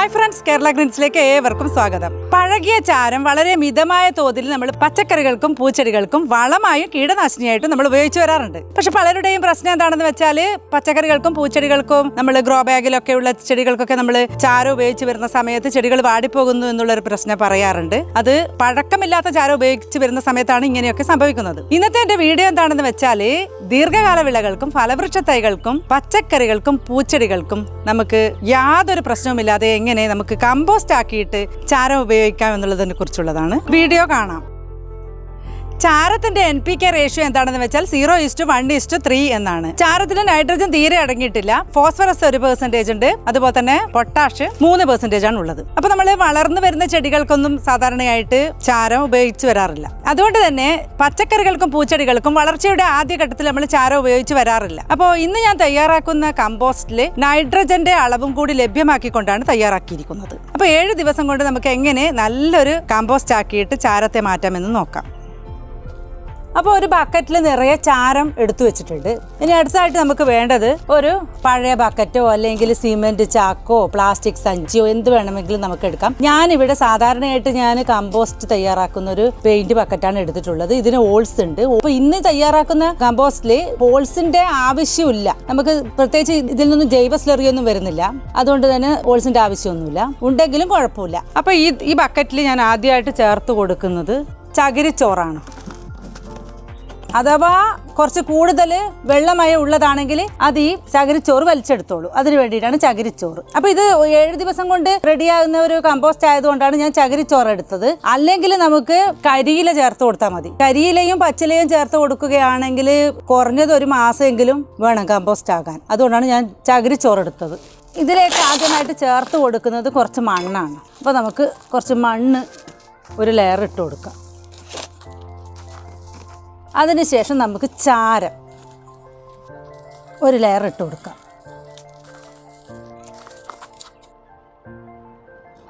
Hi friends Kerala ഗ്രീൻസിലേക്ക് ഏവർക്കും സ്വാഗതം. പഴകിയ ചാരം വളരെ മിതമായ തോതിൽ നമ്മൾ പച്ചക്കറികൾക്കും പൂച്ചെടികൾക്കും വളമായും കീടനാശിനിയായിട്ടും നമ്മൾ ഉപയോഗിച്ചു വരാറുണ്ട്. പക്ഷെ പലരുടെയും പ്രശ്നം എന്താണെന്ന് വെച്ചാൽ പച്ചക്കറികൾക്കും പൂച്ചെടികൾക്കും നമ്മൾ ഗ്രോ ബാഗിലൊക്കെ ഉള്ള ചെടികൾക്കൊക്കെ നമ്മൾ ചാരം ഉപയോഗിച്ച് വരുന്ന സമയത്ത് ചെടികൾ വാടിപ്പോകുന്നു എന്നുള്ളൊരു പ്രശ്നം പറയാറുണ്ട്. അത് പഴക്കമില്ലാത്ത ചാരം ഉപയോഗിച്ച് വരുന്ന സമയത്താണ് ഇങ്ങനെയൊക്കെ സംഭവിക്കുന്നത്. ഇന്നത്തെ എന്റെ വീഡിയോ എന്താണെന്ന് വെച്ചാൽ ദീർഘകാല വിളകൾക്കും ഫലവൃക്ഷ തൈകൾക്കും പച്ചക്കറികൾക്കും പൂച്ചെടികൾക്കും നമുക്ക് യാതൊരു പ്രശ്നവുമില്ലാതെ എങ്ങനെ നമുക്ക് കമ്പോസ്റ്റ് ആക്കിയിട്ട് ചാരം ഉപയോഗിക്കാം എന്നുള്ളതിനെ കുറിച്ചുള്ളതാണ് വീഡിയോ കാണാം. ചാരത്തിന്റെ എൻ പി കെ റേഷ്യോ എന്താണെന്ന് വെച്ചാൽ zero is to one is to three എന്നാണ്. ചാരത്തിൽ നൈട്രജൻ തീരെ അടങ്ങിയിട്ടില്ല. ഫോസ്ഫറസ് ഒരു പെർസെന്റേജ് ഉണ്ട്. അതുപോലെ തന്നെ പൊട്ടാഷ് മൂന്ന് പെർസെന്റേജ് ആണ് ഉള്ളത്. അപ്പൊ നമ്മൾ വളർന്നു വരുന്ന ചെടികൾക്കൊന്നും സാധാരണയായിട്ട് ചാരം ഉപയോഗിച്ച് വരാറില്ല. അതുകൊണ്ട് തന്നെ പച്ചക്കറികൾക്കും പൂച്ചെടികൾക്കും വളർച്ചയുടെ ആദ്യഘട്ടത്തിൽ നമ്മൾ ചാരം ഉപയോഗിച്ച് വരാറില്ല. അപ്പോൾ ഇന്ന് ഞാൻ തയ്യാറാക്കുന്ന കമ്പോസ്റ്റിൽ നൈട്രജന്റെ അളവും കൂടി ലഭ്യമാക്കിക്കൊണ്ടാണ് തയ്യാറാക്കിയിരിക്കുന്നത്. അപ്പോൾ ഏഴ് ദിവസം കൊണ്ട് നമുക്ക് എങ്ങനെ നല്ലൊരു കമ്പോസ്റ്റ് ആക്കിയിട്ട് ചാരത്തെ മാറ്റാമെന്ന് നോക്കാം. അപ്പോൾ ഒരു ബക്കറ്റിൽ നിറയെ ചാരം എടുത്തു വെച്ചിട്ടുണ്ട്. ഇനി അടുത്തായിട്ട് നമുക്ക് വേണ്ടത് ഒരു പഴയ ബക്കറ്റോ അല്ലെങ്കിൽ സിമെന്റ് ചാക്കോ പ്ലാസ്റ്റിക് സഞ്ചിയോ എന്ത് വേണമെങ്കിലും നമുക്ക് എടുക്കാം. ഞാനിവിടെ സാധാരണയായിട്ട് ഞാൻ കമ്പോസ്റ്റ് തയ്യാറാക്കുന്ന ഒരു പെയിന്റ് ബക്കറ്റാണ് എടുത്തിട്ടുള്ളത്. ഇതിന് ഹോൾസ് ഉണ്ട്. അപ്പോൾ ഇന്ന് തയ്യാറാക്കുന്ന കമ്പോസ്റ്റിൽ ഹോൾസിന്റെ ആവശ്യമില്ല. നമുക്ക് പ്രത്യേകിച്ച് ഇതിൽ നിന്നും ജൈവ സ്ലറിയൊന്നും വരുന്നില്ല. അതുകൊണ്ട് തന്നെ ഹോൾസിന്റെ ആവശ്യമൊന്നുമില്ല. ഉണ്ടെങ്കിലും കുഴപ്പമില്ല. അപ്പോൾ ഈ ഈ ബക്കറ്റിൽ ഞാൻ ആദ്യമായിട്ട് ചേർത്ത് കൊടുക്കുന്നത് ചകിരിച്ചോറാണ്. അഥവാ കുറച്ച് കൂടുതൽ വെള്ളമയം ഉള്ളതാണെങ്കിൽ അത് ഈ ചകിരിച്ചോറ് വലിച്ചെടുത്തോളൂ. അതിന് വേണ്ടിയിട്ടാണ് ചകിരിച്ചോറ്. അപ്പൊ ഇത് ഏഴ് ദിവസം കൊണ്ട് റെഡിയാകുന്ന ഒരു കമ്പോസ്റ്റ് ആയതുകൊണ്ടാണ് ഞാൻ ചകിരിച്ചോറ് എടുത്തത്. അല്ലെങ്കിൽ നമുക്ക് കരിയില ചേർത്ത് കൊടുത്താൽ മതി. കരിയിലയും പച്ചിലയും ചേർത്ത് കൊടുക്കുകയാണെങ്കിൽ കുറഞ്ഞത് ഒരു മാസമെങ്കിലും വേണം കമ്പോസ്റ്റ് ആകാൻ. അതുകൊണ്ടാണ് ഞാൻ ചകിരിച്ചോറ് എടുത്തത്. ഇതിലേക്ക് ആദ്യമായിട്ട് ചേർത്ത് കൊടുക്കുന്നത് കുറച്ച് മണ്ണാണ്. അപ്പോൾ നമുക്ക് കുറച്ച് മണ്ണ് ഒരു ലെയർ ഇട്ട് കൊടുക്കാം. അതിനുശേഷം നമുക്ക് ചാരം ഒരു ലെയർ ഇട്ട് കൊടുക്കാം.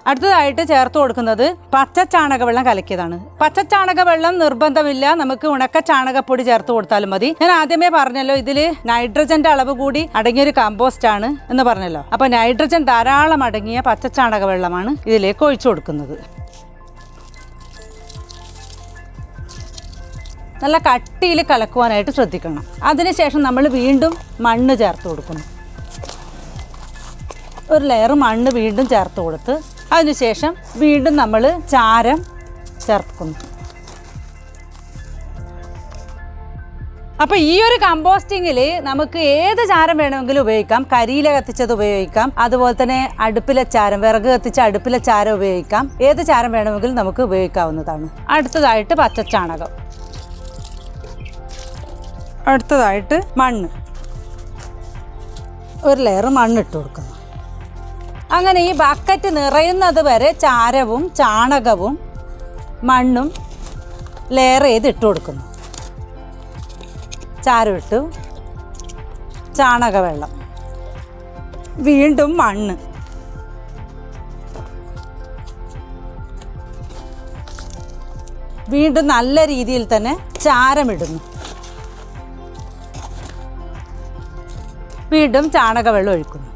അടുത്തതായിട്ട് ചേർത്ത് കൊടുക്കുന്നത് പച്ച ചാണകവെള്ളം കലക്കിയതാണ്. പച്ച ചാണകവെള്ളം നിർബന്ധമില്ല. നമുക്ക് ഉണക്ക ചാണകപ്പൊടി ചേർത്ത് കൊടുത്താലും മതി. ഞാൻ ആദ്യമേ പറഞ്ഞല്ലോ ഇതിൽ നൈട്രജന്റെ അളവ് കൂടി അടങ്ങിയൊരു കമ്പോസ്റ്റ് ആണ് എന്ന് പറഞ്ഞല്ലോ. അപ്പോൾ നൈട്രജൻ ധാരാളം അടങ്ങിയ പച്ച ചാണകവെള്ളമാണ് ഇതിലേക്ക് ഒഴിച്ചു കൊടുക്കുന്നത്. നല്ല കട്ടിയിൽ കലക്കുവാനായിട്ട് ശ്രദ്ധിക്കണം. അതിനുശേഷം നമ്മൾ വീണ്ടും മണ്ണ് ചേർത്ത് കൊടുക്കുന്നു. ഒരു ലെയർ മണ്ണ് വീണ്ടും ചേർത്ത് കൊടുത്ത് അതിനുശേഷം വീണ്ടും നമ്മൾ ചാരം ചേർക്കുന്നു. അപ്പോൾ ഈ ഒരു കമ്പോസ്റ്റിങ്ങിൽ നമുക്ക് ഏത് ചാരം വേണമെങ്കിലും ഉപയോഗിക്കാം. കരിയില കത്തിച്ചത് ഉപയോഗിക്കാം. അതുപോലെ തന്നെ അടുപ്പിലെ ചാരം വിറക് കത്തിച്ച അടുപ്പിലെ ചാരം ഉപയോഗിക്കാം. ഏത് ചാരം വേണമെങ്കിലും നമുക്ക് ഉപയോഗിക്കാവുന്നതാണ്. അടുത്തതായിട്ട് പച്ചച്ചാണകം. അടുത്തതായിട്ട് മണ്ണ്. ഒരു ലെയർ മണ്ണിട്ട് കൊടുക്കുന്നു. അങ്ങനെ ഈ ബക്കറ്റ് നിറയുന്നത് വരെ ചാരവും ചാണകവും മണ്ണും ലെയർ ചെയ്ത് ഇട്ട് കൊടുക്കുന്നു. ചാരം ഇട്ടു ചാണകവെള്ളം. വീണ്ടും മണ്ണ്. വീണ്ടും നല്ല രീതിയിൽ തന്നെ ചാരമിടുന്നു. വീണ്ടും ചാണകവെള്ളം ഒഴിക്കുന്നു.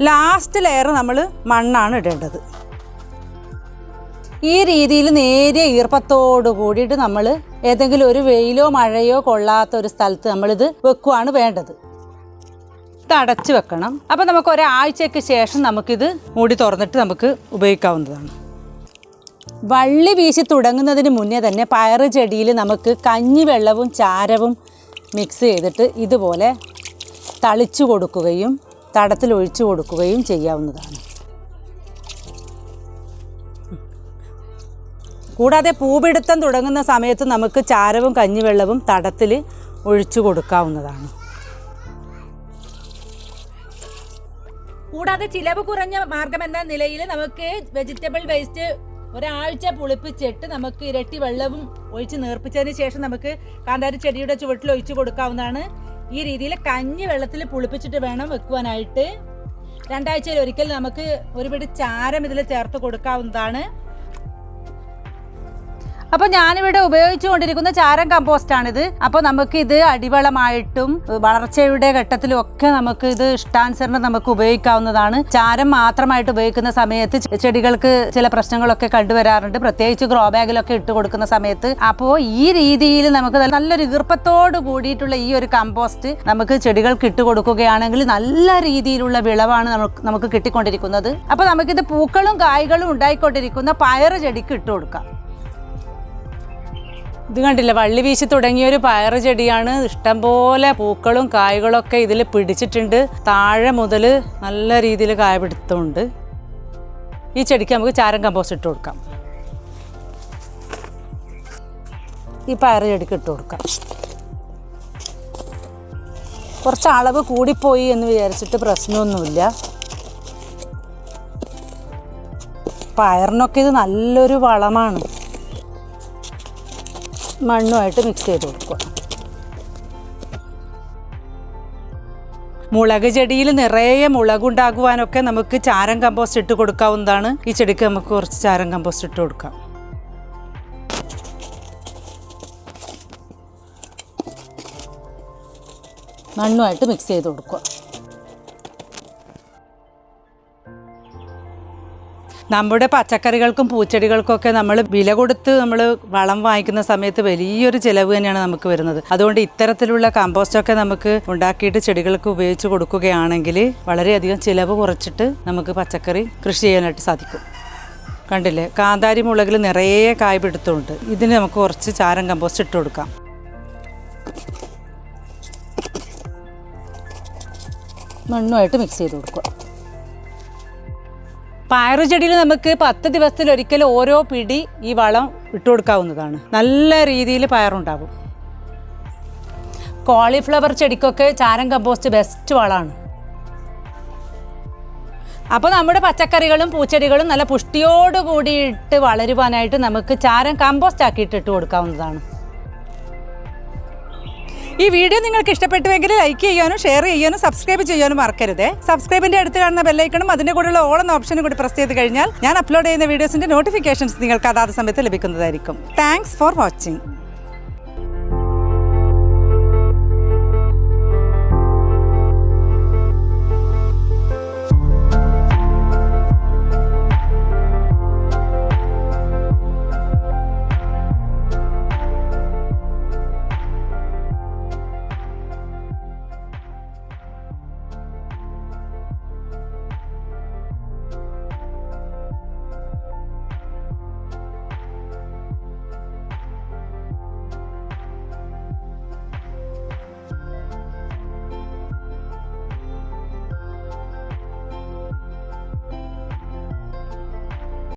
ലാസ്റ്റ് ലെയർ നമ്മൾ മണ്ണാണ് ഇടേണ്ടത്. ഈ രീതിയിൽ നേരിയ ഈർപ്പത്തോടു കൂടിയിട്ട് നമ്മൾ ഏതെങ്കിലും ഒരു വെയിലോ മഴയോ കൊള്ളാത്ത ഒരു സ്ഥലത്ത് നമ്മളിത് വെക്കുവാണ് വേണ്ടത്. ഇത് വെക്കണം. അപ്പോൾ നമുക്ക് ഒരാഴ്ചയ്ക്ക് ശേഷം നമുക്കിത് മൂടി തുറന്നിട്ട് നമുക്ക് ഉപയോഗിക്കാവുന്നതാണ്. വള്ളി വീശി തുടങ്ങുന്നതിന് മുന്നേ തന്നെ പയറ് ചെടിയിൽ നമുക്ക് കഞ്ഞിവെള്ളവും ചാരവും മിക്സ് ചെയ്തിട്ട് ഇതുപോലെ തളിച്ചു കൊടുക്കുകയും തടത്തിൽ ഒഴിച്ചു കൊടുക്കുകയും ചെയ്യാവുന്നതാണ്. കൂടാതെ പൂപിടുത്തം തുടങ്ങുന്ന സമയത്ത് നമുക്ക് ചാരവും കഞ്ഞിവെള്ളവും തടത്തിൽ ഒഴിച്ചു കൊടുക്കാവുന്നതാണ്. കൂടാതെ ചിലവ് കുറഞ്ഞ മാർഗം എന്ന നിലയിൽ നമുക്ക് വെജിറ്റബിൾ വേസ്റ്റ് ഒരാഴ്ച പുളിപ്പിച്ചിട്ട് നമുക്ക് ഇരട്ടി വെള്ളവും ഒഴിച്ച് നേർപ്പിച്ചതിന് ശേഷം നമുക്ക് കാന്താരി ചെടിയുടെ ചുവട്ടിൽ ഒഴിച്ച് കൊടുക്കാവുന്നതാണ്. ഈ രീതിയിൽ കഞ്ഞി വെള്ളത്തിൽ പുളിപ്പിച്ചിട്ട് വേണം വെക്കുവാനായിട്ട്. രണ്ടാഴ്ചയിൽ ഒരിക്കൽ നമുക്ക് ഒരു ചാരം ഇതിൽ ചേർത്ത് കൊടുക്കാവുന്നതാണ്. അപ്പോൾ ഞാനിവിടെ ഉപയോഗിച്ചുകൊണ്ടിരിക്കുന്ന ചാരം കമ്പോസ്റ്റാണിത് അപ്പോൾ നമുക്ക് ഇത് അടിവളമായിട്ടും വളർച്ചയുടെ ഘട്ടത്തിലും ഒക്കെ നമുക്ക് ഇത് ഇഷ്ടാനുസരണം നമുക്ക് ഉപയോഗിക്കാവുന്നതാണ്. ചാരം മാത്രമായിട്ട് ഉപയോഗിക്കുന്ന സമയത്ത് ചെടികൾക്ക് ചില പ്രശ്നങ്ങളൊക്കെ കണ്ടുവരാറുണ്ട്. പ്രത്യേകിച്ച് ഗ്രോ ബാഗിലൊക്കെ ഇട്ട് കൊടുക്കുന്ന സമയത്ത്. അപ്പോൾ ഈ രീതിയിൽ നമുക്ക് നല്ല- നല്ലൊരു ഈർപ്പത്തോട് കൂടിയിട്ടുള്ള ഈ ഒരു കമ്പോസ്റ്റ് നമുക്ക് ചെടികൾക്ക് ഇട്ട് കൊടുക്കുകയാണെങ്കിൽ നല്ല രീതിയിലുള്ള വിളവാണ് നമുക്ക് നമുക്ക് കിട്ടിക്കൊണ്ടിരിക്കുന്നത്. അപ്പോൾ നമുക്കിത് പൂക്കളും കായ്കളും ഉണ്ടായിക്കൊണ്ടിരിക്കുന്ന പയറ് ചെടിക്ക് ഇട്ട് കൊടുക്കാം. ഇത് കണ്ടില്ല വള്ളി വീശി തുടങ്ങിയ ഒരു പയറ് ചെടിയാണ്. ഇഷ്ടംപോലെ പൂക്കളും കായ്കളൊക്കെ ഇതിൽ പിടിച്ചിട്ടുണ്ട്. താഴെ മുതൽ നല്ല രീതിയിൽ കായ പിടുത്തമുണ്ട് ഈ ചെടിക്ക് നമുക്ക് ചാരം കമ്പോസ്റ്റ് ഇട്ട് കൊടുക്കാം. ഈ പയറ് ചെടിക്ക് ഇട്ട് കൊടുക്കാം. കുറച്ച് അളവ് കൂടിപ്പോയി എന്ന് വിചാരിച്ചിട്ട് പ്രശ്നമൊന്നുമില്ല. പയറിനൊക്കെ ഇത് നല്ലൊരു വളമാണ്. മണ്ണുമായിട്ട് മിക്സ് ചെയ്ത് കൊടുക്കുക. മുളക് ചെടിയിൽ നിറയെ മുളകുണ്ടാകുവാനൊക്കെ നമുക്ക് ചാരം കമ്പോസ്റ്റ് ഇട്ട് കൊടുക്കാവുന്നതാണ്. ഈ ചെടിക്ക് നമുക്ക് കുറച്ച് ചാരം കമ്പോസ്റ്റ് ഇട്ട് കൊടുക്കാം. മണ്ണുമായിട്ട് മിക്സ് ചെയ്ത് കൊടുക്കുക. നമ്മുടെ പച്ചക്കറികൾക്കും പൂച്ചെടികൾക്കൊക്കെ നമ്മൾ വില കൊടുത്ത് നമ്മൾ വളം വാങ്ങിക്കുന്ന സമയത്ത് വലിയൊരു ചിലവ് തന്നെയാണ് നമുക്ക് വരുന്നത്. അതുകൊണ്ട് ഇത്തരത്തിലുള്ള കമ്പോസ്റ്റൊക്കെ നമുക്ക് ഉണ്ടാക്കിയിട്ട് ചെടികൾക്ക് ഉപയോഗിച്ച് കൊടുക്കുകയാണെങ്കിൽ വളരെയധികം ചിലവ് കുറച്ചിട്ട് നമുക്ക് പച്ചക്കറി കൃഷി ചെയ്യാനായിട്ട് സാധിക്കും. കണ്ടില്ലേ? കാന്താരി മുളകിൽ നിറയെ കായ് പിടുത്തമുണ്ട് ഇതിന് നമുക്ക് കുറച്ച് ചാരം കമ്പോസ്റ്റ് ഇട്ട് കൊടുക്കാം. മണ്ണുമായിട്ട് മിക്സ് ചെയ്ത് കൊടുക്കുക. പയറു ചെടിയിൽ നമുക്ക് പത്ത് ദിവസത്തിൽ ഒരിക്കൽ ഓരോ പിടി ഈ വളം ഇട്ട് കൊടുക്കാവുന്നതാണ് നല്ല രീതിയിൽ പയറുണ്ടാകും കോളിഫ്ലവർ ചെടിക്കൊക്കെ ചാരം കമ്പോസ്റ്റ് ബെസ്റ്റ് വളമാണ്. അപ്പോൾ നമ്മുടെ പച്ചക്കറികളും പൂച്ചെടികളും നല്ല പുഷ്ടിയോട് കൂടിയിട്ട് വളരുവാനായിട്ട് നമുക്ക് ചാരം കമ്പോസ്റ്റ് ആക്കിയിട്ട് ഇട്ട് കൊടുക്കാവുന്നതാണ് ഈ വീഡിയോ നിങ്ങൾക്ക് ഇഷ്ടപ്പെട്ടുവെങ്കിൽ ലൈക്ക് ചെയ്യാനും ഷെയർ ചെയ്യാനും സബ്സ്ക്രൈബ് ചെയ്യാനും മറക്കരുത്. സബ്സ്ക്രൈബിന്റെ അടുത്ത് കാണുന്ന ബെല്ലൈക്കണും അതിന്റെ കൂടെയുള്ള ഓൾ എന്ന ഓപ്ഷനും കൂടി പ്രസ് ചെയ്ത് കഴിഞ്ഞാൽ ഞാൻ അപ്ലോഡ് ചെയ്യുന്ന വീഡിയോസിന്റെ നോട്ടിഫിക്കേഷൻസ് നിങ്ങൾക്ക് അതാത് സമയത്ത് ലഭിക്കുന്നതായിരിക്കും. Thanks for watching